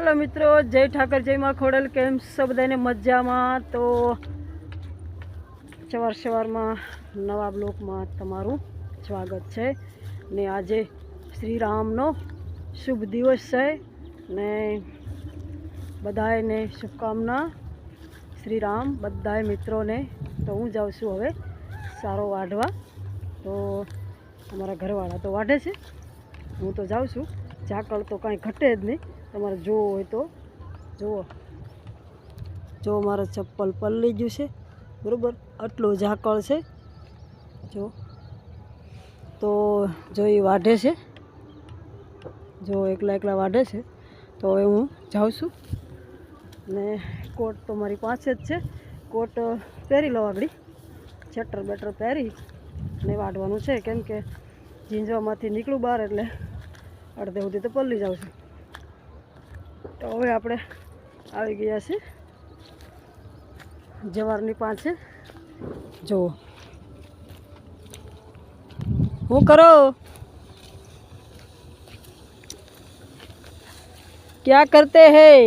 હાલો મિત્રો, જય ઠાકર જયમાં ખોડલ. કેમ છો મજામાં? તો સવાર સવારમાં નવા બ્લોકમાં તમારું સ્વાગત છે. ને આજે શ્રીરામનો શુભ દિવસ છે. ને બધાને શુભકામના. શ્રીરામ બધાએ મિત્રોને તો હું જાઉં છું હવે સારો વાઢવા. તો અમારા ઘરવાળા તો વાઢે છે. હું તો જાઉં છું. ઝાકળ તો કાંઈ ઘટે જ નહીં. તમારે જોવો હોય તો. જુઓ જો મારે ચપ્પલ પલળી ગયું છે. બરાબર? આટલું ઝાકળ છે. જો. તો જો એ વાઢે છે. જો એકલા એકલા વાઢે છે. તો હવે હું જાઉં છું. ને કોટ તો મારી પાસે જ છે. કોટ પહેરી લો આગળ. છેટર બેટર પહેરી ને વાઢવાનું છે. કેમ કે ઝીંઝવામાંથી નીકળું બહાર એટલે અડધે સુધી તો પલળી જાઉં છું. તો હવે આપણે આવી ગયા છે જવારની પાસે જુઓ હું કરો क्या करते हैं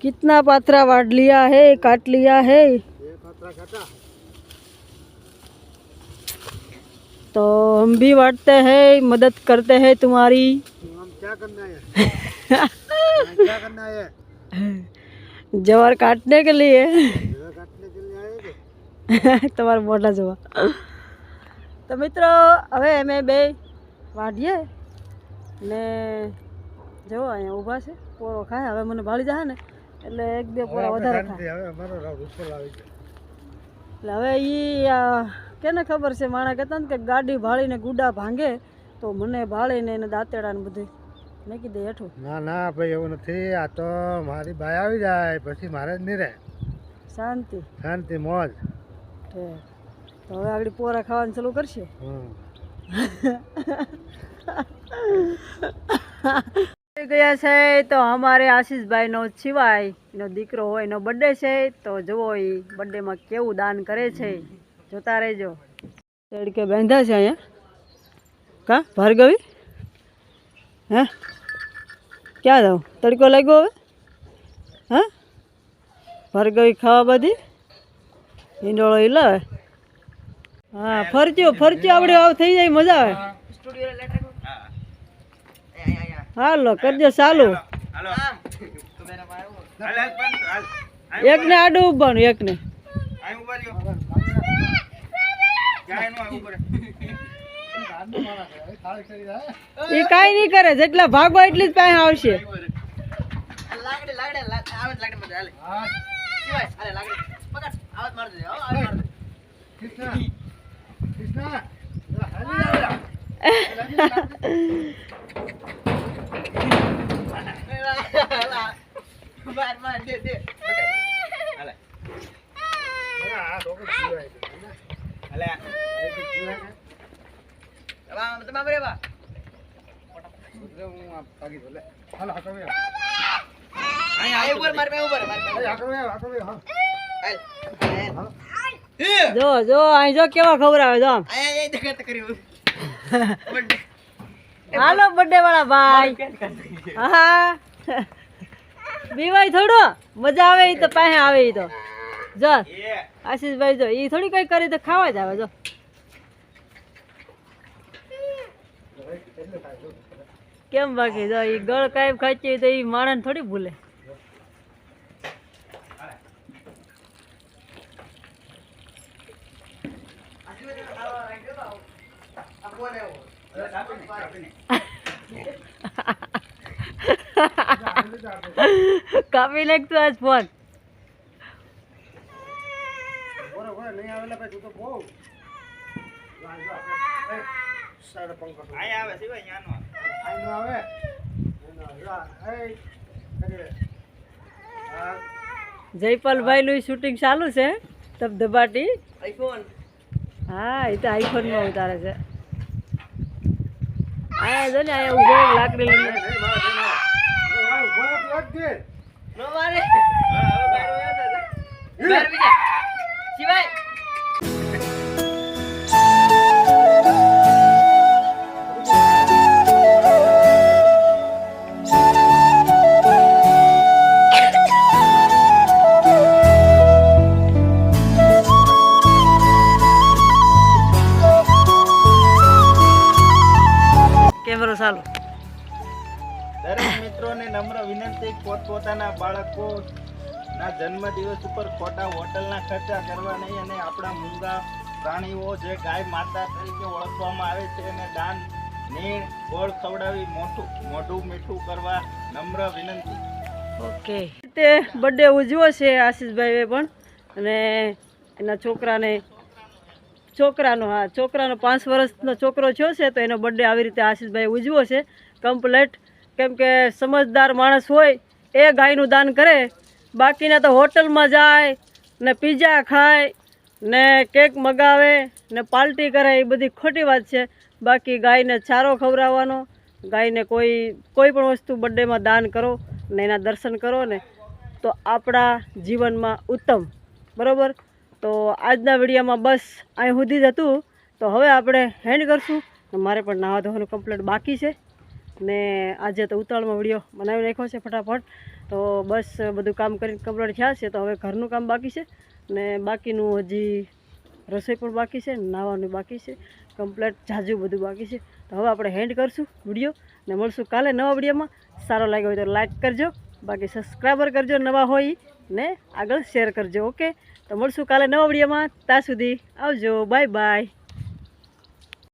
कितना पात्रा वाट लिया है काट लिया है तो हम भी बांटते हैं मदद करते हैं तुम्हारी क्या करना है क्या करना है जवार काटने के लिए जगह काटने के लिए आए थे તમારા મોઢા જોવા તો મિત્રો હવે અમે બે વાઢીએ ને જો અહીંયા ઊભા છે પોરો ખાય હવે મને ભાળી જાય ને એટલે એક બે પોરા વધારે ખાય હવે અમારો રાવ ઉપર આવી ગયો એટલે હવે એ કેને ખબર છે માણા કહેતા ને કે ગાડી ભાળીને ગુડા ભાંગે તો મને ભાળીને એને દાંતેડા ને બધું મેં કીધું હેઠું. ના ના ભાઈ એવું નથી. આ તો મારી બાઈ આવી જાય પછી મારે જ નહીં રહે શાંતિ. શાંતિ મોજ. તો હવે આગળ પોરા ખાવાનું ચાલુ કરશે. ગયા છે તો અમારે આશીષભાઈનો સિવાય એનો દીકરો હોય એનો બર્થડે છે તો જુઓ એ બર્થડેમાં કેવું દાન કરે છે. જોતા રહેજો. તડકે બાંધ્યા છે અહીંયા? કા ભાર્ગવી? હે? ક્યાં જાઉં? તડકો લાગ્યો હવે? હા? ભરગવી ખાવા બધી? હિંડોળો ઈ લાવે? હા, ફરચ્યો ફરચ્યો આપણે આવ થઈ જાય, મજા આવે. હાલો, કરજો ચાલુ. એકને આડું ઉભાનું એકને. એ કાંઈ નહીં કરે જેટલા ભાગો એટલી જ પાસે આવશે કૃષ્ણ કૃષ્ણ હાલી આવ્યા. અરે આ લોકો જીવાય છે. આ તો જીવાય છે. જો જો અહીં જો કેવા ખવડાવે જો આમ. હાલો બર્થડે વાળા ભાઈ. હા બીવાય થોડો. મજા આવે એ તો પાસે આવે એ તો. જો આશીષભાઈ જો એ થોડી કઈ કરે તો ખાવા જ આવે જો. કેમ બાકી? જો ઈ ગળ કાંઈ ખાચી તો ઈ માણસ થોડી ભૂલે. કાપી નાખતો આજ ફોન. નહીં આવેલા તું તો બહુ. પંખો. આવે. કરી. જયપાલભાઈ નું શૂટિંગ ચાલુ છે ધબધબાટી હા એ તો આઈફોનમાં ઉતારે છે. આયા જો ને આયા ઊભો લાકડી લઈને. મારો. દરેક મિત્રોને નમ્ર વિનંતી, પોતપોતાના બાળકો ના જન્મદિવસ ઉપર ખોટા હોટલના ખર્ચા કરવા નહીં અને આપણા મૂંગા પ્રાણીઓ જે ગાય માતા તરીકે ઓળખવામાં આવે છે એને દાન, નીણ, ગોળ ખવડાવી મોટું, મોઢું મીઠું કરવા નમ્ર વિનંતી. ઓકે. તે બર્થડે ઉજવો છે આશીષભાઈએ પણ. અને એના છોકરાને, છોકરાનો, હા, છોકરાનો પાંચ વર્ષનો છોકરો થયો છે, તો એનો બર્થડે આવી રીતે આશીષભાઈ ઉજવો છે. કમ્પ્લેટ કેમ કે સમજદાર માણસ હોય, એ ગાયનું દાન કરે. બાકીના તો હોટલમાં જાય, ને પીઝા ખાય, ને કેક મગાવે, ને પાર્ટી કરે, એ બધી ખોટી વાત છે. બાકી ગાયને ચારો ખવડાવવાનો, ગાયને કોઈ કોઈ પણ વસ્તુ બર્થડેમાં દાન કરો, ને એના દર્શન કરો ને, તો આપણા જીવનમાં ઉત્તમ. બરાબર? તો આજના વિડીયોમાં બસ અહીં સુધી જ હતું. તો હવે આપણે હેન્ડ કરશું. મારે પણ નાવા ધોવાનું કમ્પ્લેટ બાકી છે. ને આજે તો ઉતાળમાં વીડિયો બનાવી નાખ્યો છે ફટાફટ. તો બસ બધું કામ કરીને કમ્પ્લીટ થયા છે. તો હવે ઘરનું કામ બાકી છે ને બાકીનું હજી રસોઈ પણ બાકી છે નાવાનું બાકી છે, કમ્પ્લીટ જાજુ બધું બાકી છે. તો હવે આપણે હેન્ડ કરશું વીડિયો ને મળશું કાલે નવા વિડીયોમાં. સારો લાગ્યો હોય તો લાઇક કરજો, બાકી સબસ્ક્રાઈબર કરજો, નવા હોય ને આગળ શેર કરજો, ઓકે? તો મળશું કાલે નવા વિડીયોમાં. ત્યાં સુધી આવજો. Bye bye.